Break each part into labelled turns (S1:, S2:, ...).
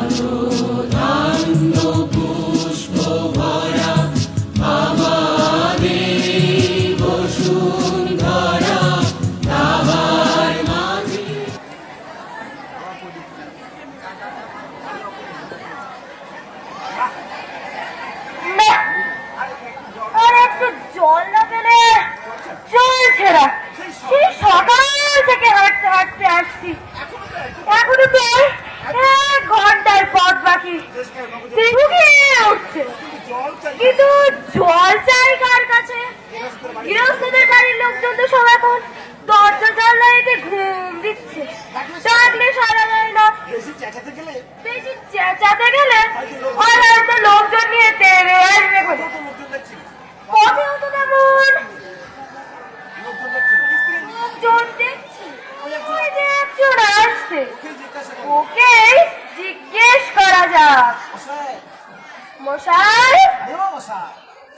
S1: Ayudando por আছে?
S2: ওকে জিজ্ঞেস করা
S1: যাক।
S2: মশাই।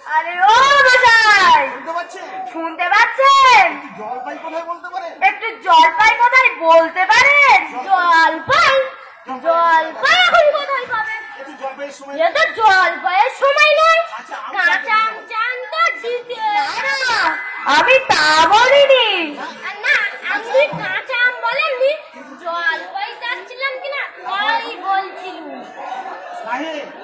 S2: আরে ও মশাই! শুনতে পাচ্ছেন? জলপাই কোথায় বলতে
S1: একটু জলপাই কোথায় বলতে পারে জলপাই? জলপাই এখন কোথায় পাবে জলপাইয়ের সময়।
S2: আচ্ছা, আমি
S1: তা বলিনি। 哎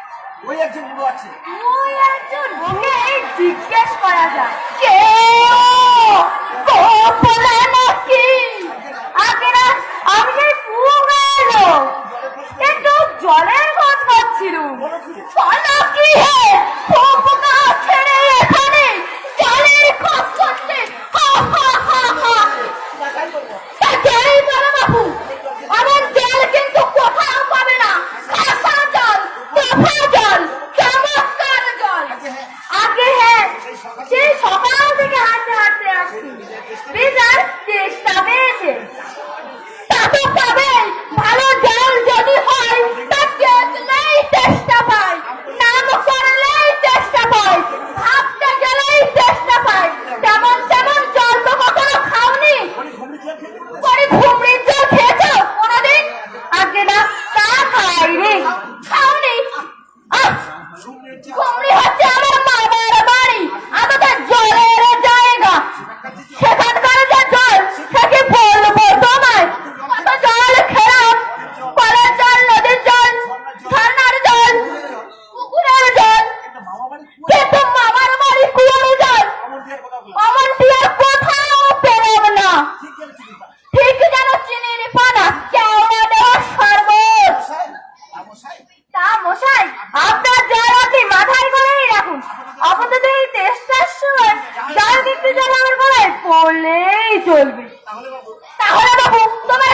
S2: ওই একজন বুড়ো আছে।
S1: ওই একজন ওকে এই জিজ্ঞেস করা যায় কে? 巩俐和 চলবে।
S2: তাহলে বাবু
S1: তোমার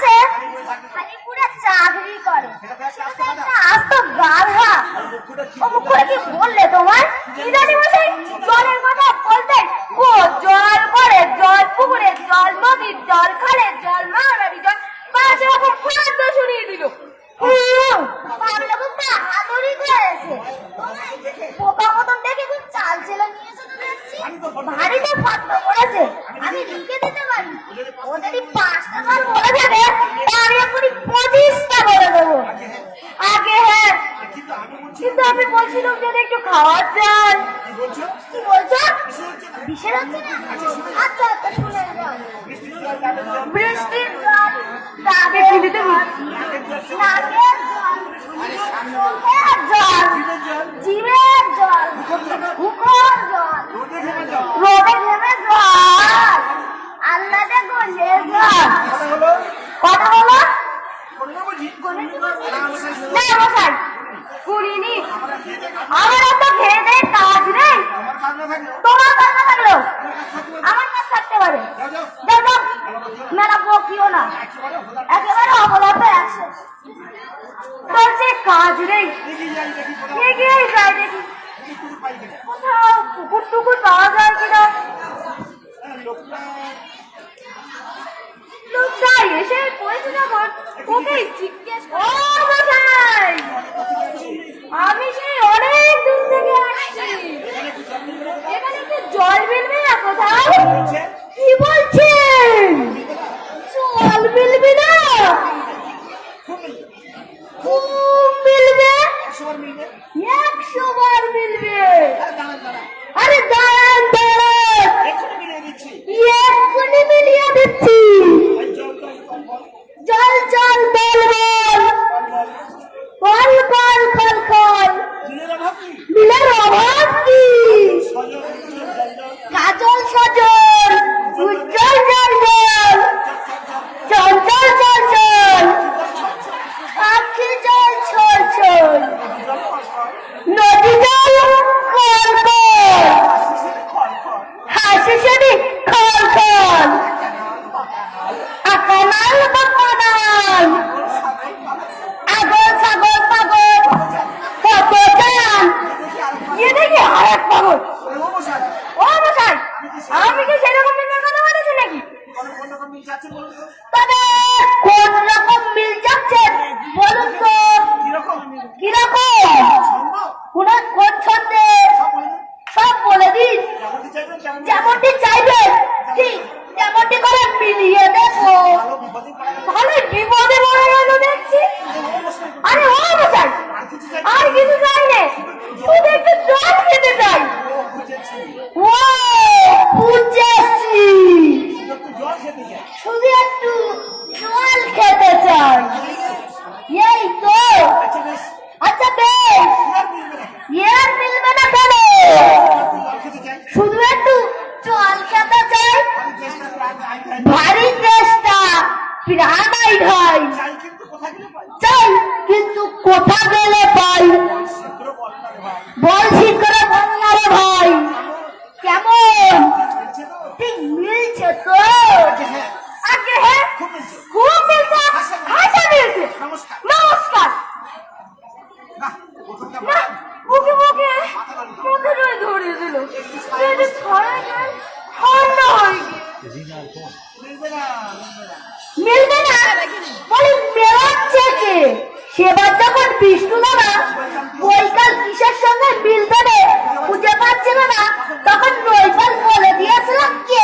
S3: তোমার কি জানি জলের কথা বলতে ও জল করে, জল পুকুরে, জল নদীর জল খালে, জল মারারি জল পাশে ওকে খাদ্য শুনিয়ে দিল। দেখে খুব চাল চেলা নিয়েছে দেবো। আগে হ্যাঁ
S2: কিন্তু আমি
S3: বলছিলাম যদি একটু খাওয়ার চাল।
S2: কি বলছো?
S3: কি বলছো? বিশের হচ্ছে না। আচ্ছা আচ্ছা শুনে যাও
S2: বৃষ্টির জল, জল
S3: ডাবের জল নাকের জল জল। জিভের জল। মুখের জল।
S2: রোদে ঘেমে জল।
S3: আল্লাহতে গলে জল।
S2: কথা
S3: বলো।
S2: না বুঝি?
S3: করিনি আমার এত খেয়ে কাজ নেই। তোমার কাজ না থাকলেও আমার কাজ থাকতে পারে।
S2: যাও
S3: মেলা বকিও না। একেবারে অবলাপে আছে। তোর যে কাজ নেই।
S2: দেখি দেখি
S3: এগিয়েই যাই দেখি। কোথাও কুকুর টুকুর পাওয়া যায় কিনা?
S2: হ্যাঁ, লোকটা
S3: লোকটা এসে পড়েছে যখন ওকে জিজ্ঞেস আমি সেই অনেক দূর থেকে আসছি এখানে একটু জল মিলবে না কোথাও
S2: বলছে,
S3: কি বলছেন জল মিলবে না
S2: খুব মিলবে।
S3: খুব মিলবে
S2: একশো বার মিলবে।
S3: একশো বার মিলবে
S2: আরে দাঁড়ান, দাঁড়ান।
S3: আরে দাঁড়ান দাঁড়ান
S2: এক্ষুনি মিলিয়ে দিচ্ছি।
S3: এক্ষুনি মিলিয়ে দিচ্ছি
S2: এই জল, জল, জল, জল,
S3: জল জল বল বল
S2: জল, জল।
S3: বল বল খল খল
S2: দিনের অভাব নেই।
S3: মিলের অভাব কি
S2: সজল, উজ্জ্বল, জল, জল,
S3: কাজল সজল উজ্জ্বল জল জল চঞ্চল চল চল পাখি জল ছল ছল
S2: জল, খল, খল।
S3: নদী জল খল খল
S2: শিশির খল, খল।
S3: হাসি সেদি খল খল আকানাল বাকানাল
S2: সাদাই কালো।
S3: আগল ছাগল পাগল কত চান
S2: দেখি আরেকবার।
S3: এ দেখি আরেক পাগল
S2: ওরে ও মশাই,
S3: ও মশাই আমি কি সেরকম মিলের কথা বলেছি নাকি
S2: কোনো কোন রকম মিল যাচ্ছে বলুন তো?
S3: তবে কোন রকম মিল যাচ্ছে বলুন তো
S2: কীরকম?
S3: কীরকম
S2: সম্ভব?
S3: কোন কোন ছন্দে
S2: সব বলুন।
S3: সব বলে দিন
S2: যেমনটি চাইবেন, তেমনটি
S3: যেমনটি চাইবেন ঠিক তেমনটি করে মিলিয়ে দেখো
S2: ভালো বিপদে পড়া গেলে
S3: তাহলে বিপদে পড়ে গেল দেখছি আরে ও মশাই
S2: আর কিছু চাই
S3: আর কিছু চাই না শুধু একটু জল খেতে চাই
S2: ও বুঝেছি।
S3: ও বুঝেছি। শুধু একটু জল খেতে চাই এই তো
S2: আচ্ছা বেশ, মিলবে না।
S3: এর মিলবে না কেন
S2: একটু খেতে চাই।
S3: শুধু একটু জল খেতে। ভারী চেষ্টা
S2: চাই কিন্তু কোথায়
S3: সেবার যখন
S2: বিষ্ণু বাবা বৈকাল কিসের সঙ্গে
S3: মিল দেবে খুঁজে পাচ্ছিল না, তখন নৈপাল বলে দিয়েছিল কে?